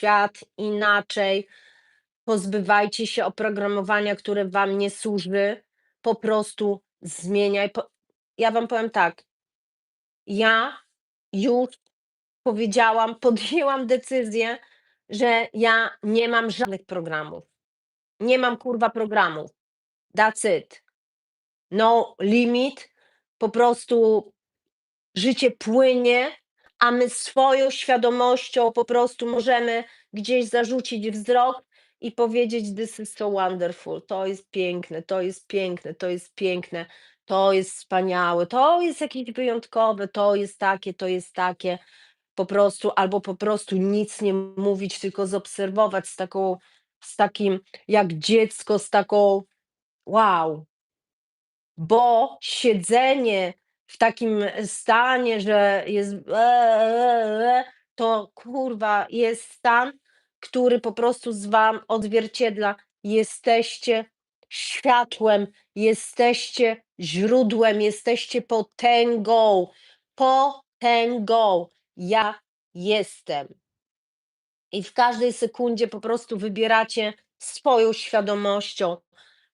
świat inaczej. Pozbywajcie się oprogramowania, które wam nie służy. Po prostu zmieniaj. Ja wam powiem tak. Ja już powiedziałam, podjęłam decyzję, że ja nie mam żadnych programów. Nie mam kurwa programów. That's it. No limit. Po prostu życie płynie, a my swoją świadomością po prostu możemy gdzieś zarzucić wzrok i powiedzieć: This is so wonderful. To jest piękne, to jest piękne, to jest piękne, to jest wspaniałe, to jest jakieś wyjątkowe, to jest takie, to jest takie. Po prostu, albo po prostu nic nie mówić, tylko zaobserwować z taką, z takim, jak dziecko, z taką wow. Bo siedzenie w takim stanie, że jest to kurwa jest stan, który po prostu z wam odzwierciedla. Jesteście światłem, jesteście źródłem, jesteście potęgą. Potęgą. Ja jestem. I w każdej sekundzie po prostu wybieracie swoją świadomością